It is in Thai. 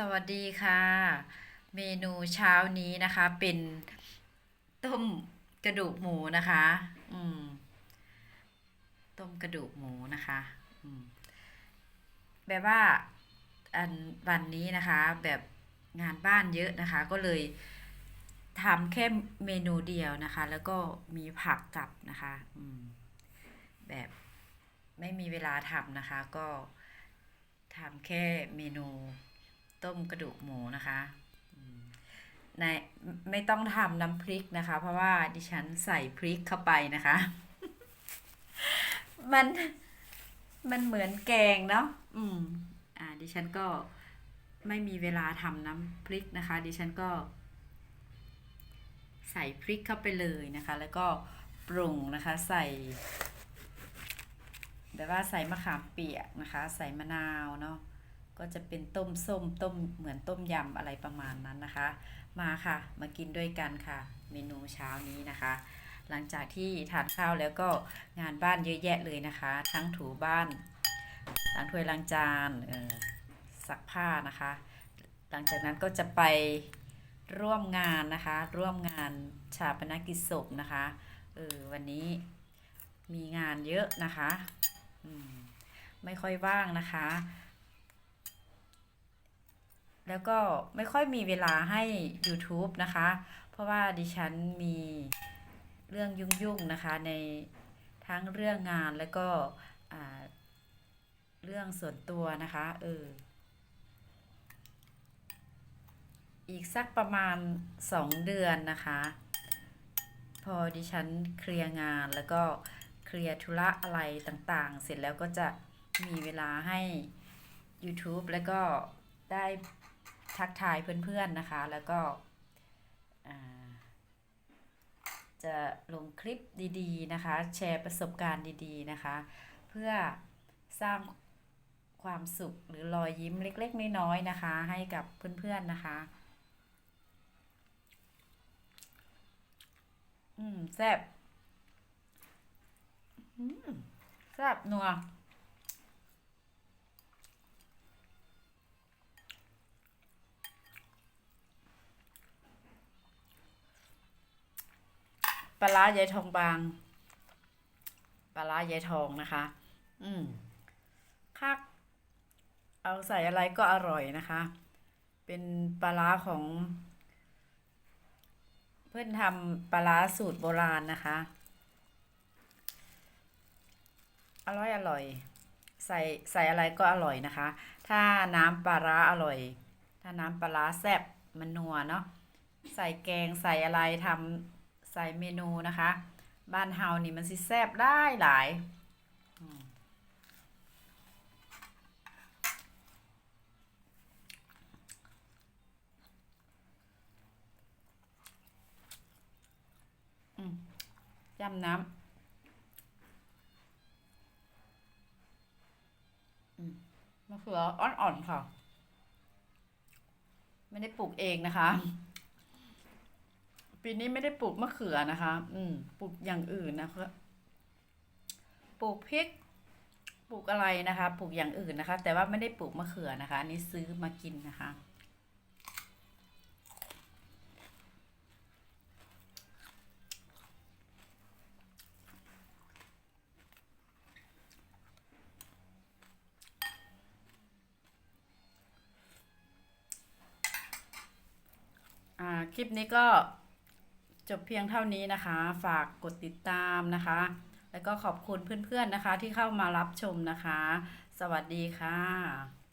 สวัสดีค่ะ เมนูเช้านี้นะคะ เป็นต้มกระดูกหมูนะคะ อืม ต้มกระดูกหมูนะคะ อืม แบบว่าอันวันนี้นะคะ แบบงานบ้านเยอะนะคะ ก็เลยทำแค่เมนูเดียวนะคะ แล้วก็มีผักกับนะคะ อืม แบบไม่มีเวลาทำนะคะ ก็ทำแค่เมนู ต้มกระดูกหมูนะคะในไม่ต้องทำน้ำพริกนะคะ เพราะว่าดิฉันใส่พริกเข้าไปนะคะ มันมันเหมือนแกงเนาะอืม อ่า ดิฉันก็ไม่มีเวลาทำน้ำพริกนะคะ ดิฉันก็ ใส่พริกเข้าไปเลยนะคะ แล้วก็ปรุงนะคะ ใส่แบบว่าใส่มะขามเปียกนะคะ ใส่มะนาวเนาะ ก็จะเป็นต้มส้มต้มเหมือนต้มยำอะไรประมาณนั้นนะคะ มาค่ะมากินด้วยกันค่ะ เมนูเช้านี้นะคะ หลังจากที่ทานข้าวแล้วก็งานบ้านเยอะแยะเลยนะคะ ทั้งถูบ้านล้างถ้วยล้างจานซักผ้านะคะ หลังจากนั้นก็จะไปร่วมงานนะคะ ร่วมงานชาปนกิจศพนะคะเออวันนี้มีงานเยอะนะคะมไม่ค่อยว่างนะคะ แล้วก็ไม่ค่อยมีเวลาให้ YouTube นะคะ เพราะว่าดิฉันมีเรื่องยุ่งๆนะคะในทั้งเรื่องงานแล้วก็อ่าเรื่องส่วนตัวนะคะเอออีกสักประมาณ 2 เดือนนะคะ พอดิฉันเคลียร์งานแล้วก็เคลียร์ธุระอะไรต่างๆ เสร็จแล้วก็จะมีเวลาให้ YouTube แล้วก็ได้ ทักทายเพื่อนๆนะคะ แล้วก็จะลงคลิปดีๆนะคะ แชร์ประสบการณ์ดีๆนะคะ เพื่อสร้างความสุขหรือรอยยิ้มเล็กๆ น้อยๆนะคะ ให้กับเพื่อนๆนะคะ อืมแซ่บอืมแซ่บนัว ปลาร้ายายทองบาง ปลาร้ายายทองนะคะ อืมคักเอาใส่อะไรก็อร่อยนะคะ เป็นปลาร้าของ เพื่อนทำปลาร้าสูตรโบราณนะคะ อร่อยอร่อย ใส่ใส่อะไรก็อร่อยนะคะ ถ้าน้ำปลาร้าอร่อย ถ้าน้ำปลาร้าแซ่บมันนัวเนาะใส่แกงใส่อะไรทำ ใส่เมนูนะคะ บ้านเฮานี่มันสิแซ่บได้หลายอืมยำน้ำอืมมะเขืออ่อนๆค่ะ ไม่ได้ปลูกเองนะคะ ปีนี้ไม่ได้ปลูกมะเขือนะคะ อืม ปลูกอย่างอื่นนะคะปลูกพริก ปลูกอะไรนะคะ ปลูกอย่างอื่นนะคะ แต่ว่าไม่ได้ปลูกมะเขือนะคะ อันนี้ซื้อมากินนะคะ อ่า คลิปนี้ก็ จบเพียงเท่านี้นะคะ ฝากกดติดตามนะคะ แล้วก็ขอบคุณเพื่อนๆนะคะที่เข้ามารับชมนะคะ สวัสดีค่ะ